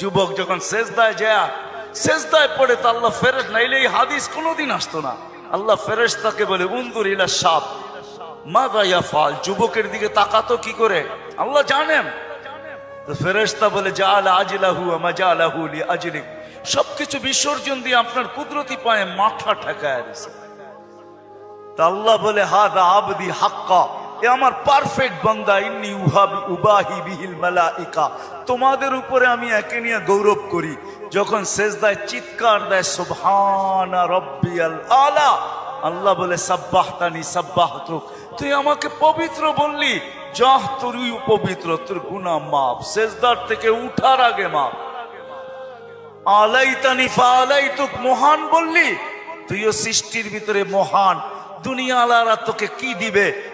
যুবক যখন শেষদায় যায় শেষদায় পড়ে তো আল্লাহ ফেরেস নাইলে এই হাদিস কোনোদিন আসতো না। আল্লাহ ফেরেস তাকে বলে উন্দুর ইলা সাপ মা গাইয়া ফাল? যুবকের দিকে তাকাতো কি করে? আল্লাহ জানেন। তো ফেরেস্তা বলে যা আলা আজিলাহু মাজা আলাহু লি আজলিক। সবকিছু বিসর্জন দিয়ে আপনার কুদরতি পায়ে মাথা ঠেকায় দিছে। তা আল্লাহ বলে, হাদা আবদি হাক্কা। এ আমার পারফেক্ট বান্দা, ইন্নি উহাবি, উবাহি বিহিল মালাইকা। তোমাদের উপরে আমি একে নিয়ে গৌরব করি। যখন সেজদায় চিৎকার দেয়, সুবহানা রব্বিয়াল আলা। আল্লাহ বলে, সাব্বাহতানি, সাব্বাহতুক। তুই আমাকে পবিত্র বললি, যাহ তুই পবিত্র, তোর গুনাহ মাপ সেজদার থেকে উঠার আগে মাপ আলাইতানি ফালাইতুক, মহান বললি। তুইও সৃষ্টির ভিতরে মহান। দুনিয়া আলারা তোকে কি দিবে?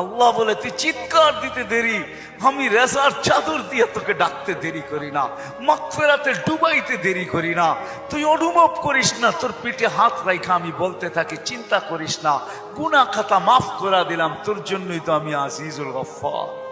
আল্লাহ বলে, তুই চিৎকার দিতে দেরি। আমি রেজার চাদর দিয়ে তোকে ডাকতে দেরি করি না। মাকফেরাতে ডুবাইতে দেরি করি না। তুই অনুভব করিস না, তোর পিঠে হাত রাইখা আমি বলতে থাকি, চিন্তা করিস না। গুনা খাতা মাফ করা দিলাম, তোর জন্যই তো আমি আজিজুল গফফার।